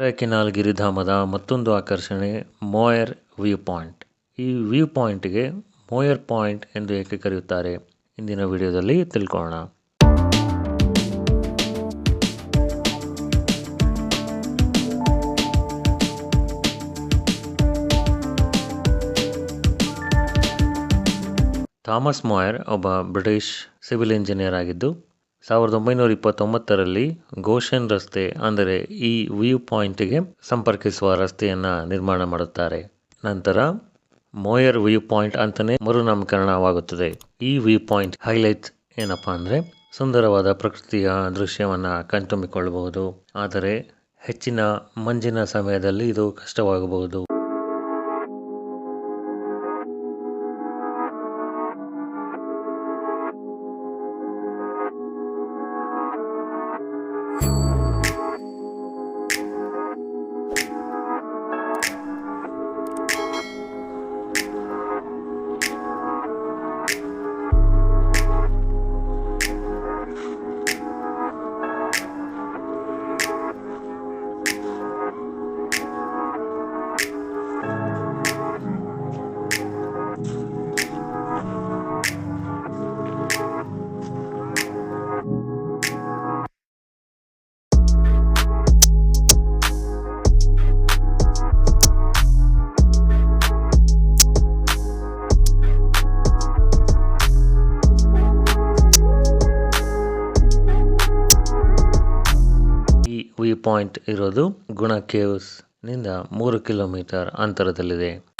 ಕೊಡೈಕೆನಾಲ್ ಗಿರಿಧಾಮದ ಮತ್ತೊಂದು ಆಕರ್ಷಣೆ ಮೋಯರ್ ವ್ಯೂ ಪಾಯಿಂಟ್. ಈ ವ್ಯೂ ಪಾಯಿಂಟ್ಗೆ ಮೋಯರ್ ಪಾಯಿಂಟ್ ಎಂದು ಏಕೆ ಕರೆಯುತ್ತಾರೆ? ಇಂದಿನ ವಿಡಿಯೋದಲ್ಲಿ ತಿಳ್ಕೊಳ್ಳೋಣ. ಥಾಮಸ್ ಮೋಯರ್ ಒಬ್ಬ ಬ್ರಿಟಿಷ್ ಸಿವಿಲ್ ಇಂಜಿನಿಯರ್ ಆಗಿದ್ದು ಸಾವಿರದ ಒಂಬೈನೂರ ಇಪ್ಪತ್ತೊಂಬತ್ತರಲ್ಲಿ ಗೋಷನ್ ರಸ್ತೆ, ಅಂದರೆ ಈ ವ್ಯೂ ಪಾಯಿಂಟ್ಗೆ ಸಂಪರ್ಕಿಸುವ ರಸ್ತೆಯನ್ನು ನಿರ್ಮಾಣ ಮಾಡುತ್ತಾರೆ. ನಂತರ ಮೋಯರ್ ವ್ಯೂ ಪಾಯಿಂಟ್ ಅಂತಲೇ ಮರುನಾಮಕರಣವಾಗುತ್ತದೆ. ಈ ವ್ಯೂ ಪಾಯಿಂಟ್ ಹೈಲೈಟ್ ಏನಪ್ಪಾ ಅಂದರೆ ಸುಂದರವಾದ ಪ್ರಕೃತಿಯ ದೃಶ್ಯವನ್ನು ಕಣ್ತುಂಬಿಕೊಳ್ಳಬಹುದು. ಆದರೆ ಹೆಚ್ಚಿನ ಮಂಜಿನ ಸಮಯದಲ್ಲಿ ಇದು ಕಷ್ಟವಾಗಬಹುದು. ವ್ಯೂ ಪಾಯಿಂಟ್ ಇರೋದು ಗುಣ ಕೇವ್ಸ್ನಿಂದ ಮೂರು ಕಿಲೋಮೀಟರ್ ಅಂತರದಲ್ಲಿದೆ.